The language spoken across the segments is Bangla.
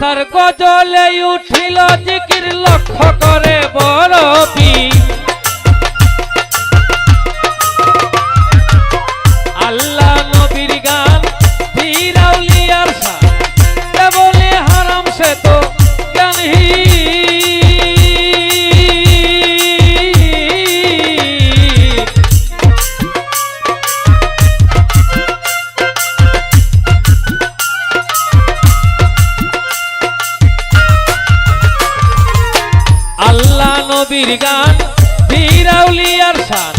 তার গজলে উঠিল জিকির লক্ষ্য করে বড় পীর নবীর গান ফিরাউলিয়ার শান।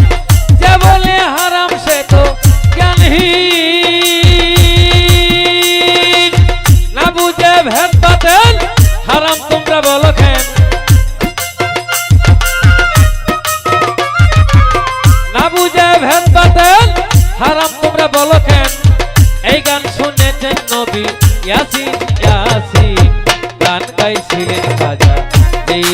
যে বলে হারাম সে তো জ্ঞানহীন। না বুঝে ভেদ বাতেন, হারাম তোমরা বলো কেন? না বুঝে ভেদ বাতেন, হারাম তোমরা বলো কেন? এই গান শুনেছেন নবী ইয়াসিন ইয়াসিন। গান গাইছিলেন খাজা যেই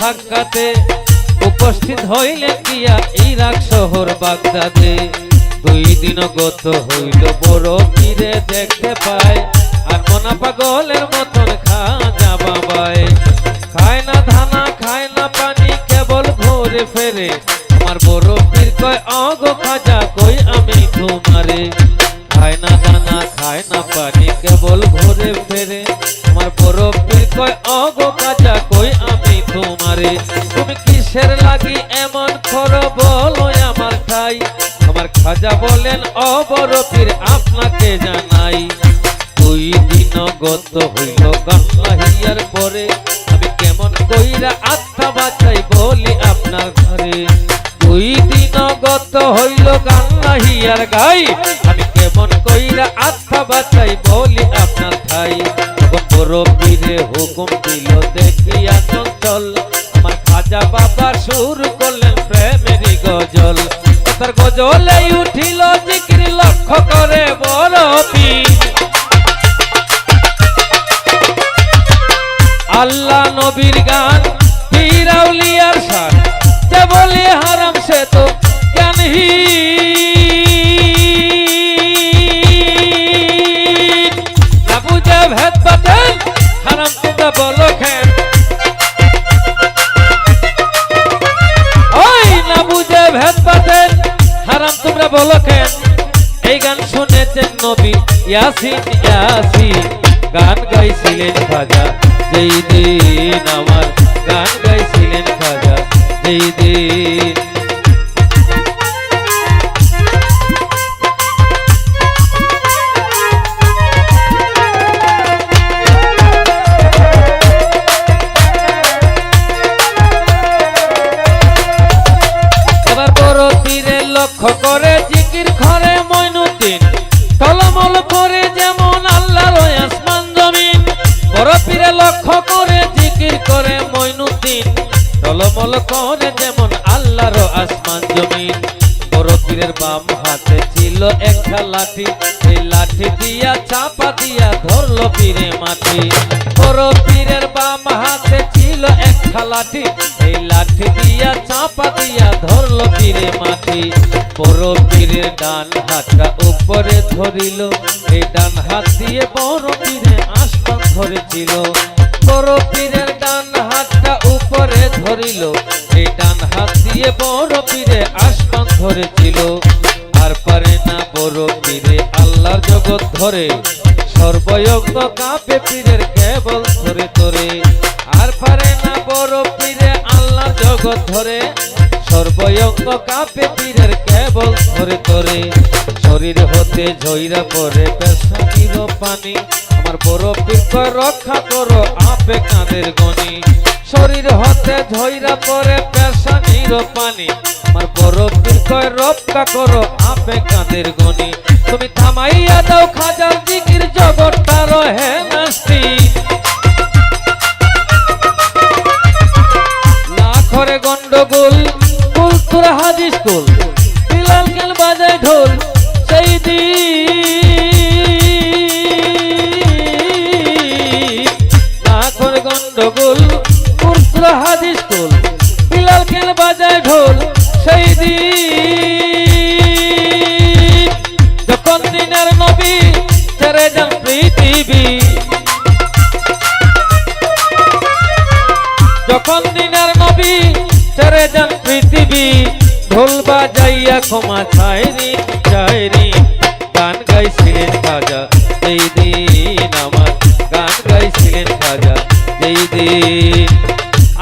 সাক্ষাতে উপস্থিত হইলেন গিয়া ইরাক শহর বাগদাদে। দুই দিন গত হইল বড় পীরে দেখতে পায়। আর মনা পাগলের মতন খাজা বাবায়। খায় না ধানা, খায় না পানি, কেবল ঘুরে ফেরে। আমার বড় পীর কয়, অগো খাজা, কই আমি তোমারে? খায় না দানা খায় না পানি, কেবল ঘুরে ফেরে। আমার বড় পীর কয়, অগো কাজা কই তোমারে তুমি কিসের লাগি এমন কর বলো আমার খাই আমার খাজা বলেন পীর আপনাকে জানাই। দুই দিন গত হইল গান্লাহিয়ার পরে। আমি কেমন কইরা আত্মা বাঁচাই বলি আপনার ঘরে। দুই দিন গত হইল গান্লাহিয়ার গাই। আমি কেমন কইরা আত্মা বাঁচাই বলি আপনার তখন বড় পীরে হুকুম দিল, দেখিয়া চঞ্চল আমার খাজা বাবা সুর করলেন প্রেমেরই গজল। তার গজলে উঠিল জিকির, লক্ষ্য করে বড় আল্লাহ নবীর গান, ফিরাউলিয়ার শান যে বলে হারাম সে তো বুঝে ভেদ বাতেন নবী ইয়াসিন ইয়াসিন গান গাইছিলেন খাজা যেই দিন আমার গান গাইছিলেন খাজা যেই দিন করে জিকির করে মইনুদ্দিন। টলমল করে যেমন আল্লাহর আসমান জমিন। বড় পীরের বাম হাতে ছিল একটা লাঠি। এই লাঠি দিয়া চাপা দিয়া ধরলো পীরে মাটি। বড় পীরের বাম হাতে ছিল একটা লাঠি। এই লাঠি দিয়া চাপা দিয়া ধরলো পীরে মাটি। পীরের ডান হাতটা উপরে ধরিল। এই ডান হাত দিয়ে বড় পীরে আসমান ধরেছিল। বড় পীরের ডান হাতটা উপরে ধরিল। এই ডান হাত দিয়ে বড় পীরে আসমান ধরেছিল। আর পারে না বড় পীরে আল্লাহর জগৎ ধরে। সর্বয়জ্ঞ কাপে পীরের কেবল ধরে ধরে। আর পারে না বড় পীরে আল্লাহর জগৎ ধরে। সর্বয়জ্ঞ কাপে পীরের কেবল ধরে ধরে। শরীর হতে ঝইরা পরে পেশানির পানি। আমার বড় কয় রক্ষা করো, আপে কাঁদের গনি। শরীর হতে ঝইরা পরে পেশানির পানি। আমার বড় কয় রক্ষা করো, আপে কাঁদের গনি। তুমি থামাইয়া দাও খাজার জিকির, জগৎটা রহে নাস্তি। লাখরে গন্ড গন্ডগোল কুল তোরা হাজি স্কুল। বিলাল গেল বাজায় ঢোল। গন্ডগোল তোরা হাজি স্কুল বিলাল গেল বাজায় ঢোল, সেই দিন যখন দিনের নবী ছেড়ে যান পৃথিবী। যখন দিনের নবী যান পৃথিবী, ঢোল বাজাইয়া ক্ষমা ছায়রি ছায়রি গান গাইছিলেন খাজা এই দিন আমার গান গাইছিলেন খাজা। দিন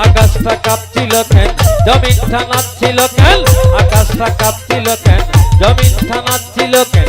আকাশটা কাঁপছিল কেন? জমিনটা নাচছিল কেন? আকাশটা কাঁপছিল কেন? জমিনটা নাচছিল কেন?